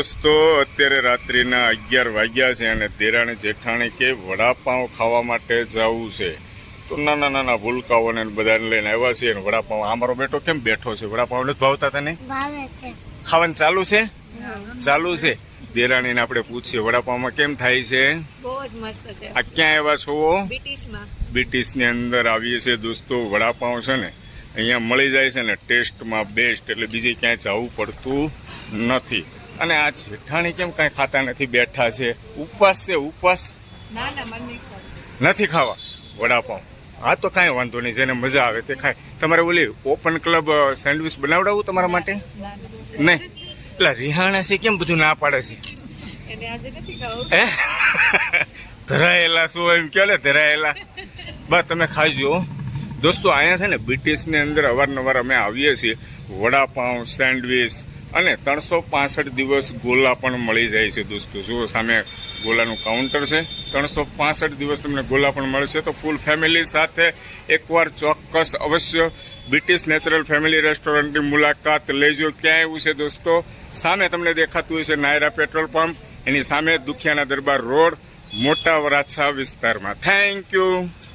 દોસ્તો અત્યારે રાત્રિના અગિયાર વાગ્યા છે અને દેરાણી જેઠાણી કે વડાપાઉં ખાવા માટે જવું છે. તો નાના નાના ભૂલકાઓને બધાને લઈને આવ્યા છે અને વડાપાઉં આ મારો બેટો કેમ બેઠો છે? વડાપાઉં નથી ભાવતા તને? ખાવાનું ચાલુ છે? ચાલુ છે. દેરાણીને આપણે પૂછીએ વડાપાઉંમાં કેમ થાય છે? બહુ જ મસ્ત છે. આ ક્યાં આવ્યા છો? બ્રિટિશમાં. બ્રિટિશની અંદર આવીએ છીએ દોસ્તો વડાપાઉં છે ને અહીંયા મળી જાય છે ને ટેસ્ટમાં બેસ્ટ એટલે બીજે ક્યાંય જવું પડતું નથી. અને આ જેઠાણી કેમ કાંઈ ખાતા નથી? બેઠા છે. ઉપવાસ છે ઉપવાસ. નથી ખાવા? વડાપાઉં. હા તો કાંઈ વાંધો નહીં જેને મજા આવે તે ખાય. તમારે ઓલી ઓપન ક્લબ સેન્ડવિચ બનાવડાવું તમારા માટે. નહીં. એટલે રિહાણા છે કેમ બધું ના પાડે છે? ધરાયેલા શું એમ કહો ને ધરાયેલા. બસ તમે ખાજો. દોસ્તો અહીંયા છે ને બ્રિટિશની અંદર અવારનવાર અમે આવીએ છીએ. વડાપાઉં સેન્ડવિચ અને ત્રણસો પાસઠ દિવસ ગોલા પણ મળી જાય છે દોસ્તો. જુઓ સામે ગોલાનું કાઉન્ટર છે. ત્રણસો પાસઠ દિવસ તમને ગોલા પણ મળશે. તો ફૂલ ફેમિલી સાથે એકવાર ચોક્કસ અવશ્ય બ્રિટિશ નેચરલ ફેમિલી રેસ્ટોરન્ટની મુલાકાત લેજો. ક્યાં એવું છે દોસ્તો? સામે તમને દેખાતું હશે નાયરા પેટ્રોલ પંપ. એની સામે દુખિયાના દરબાર રોડ, મોટા વરાછા વિસ્તારમાં. Thank you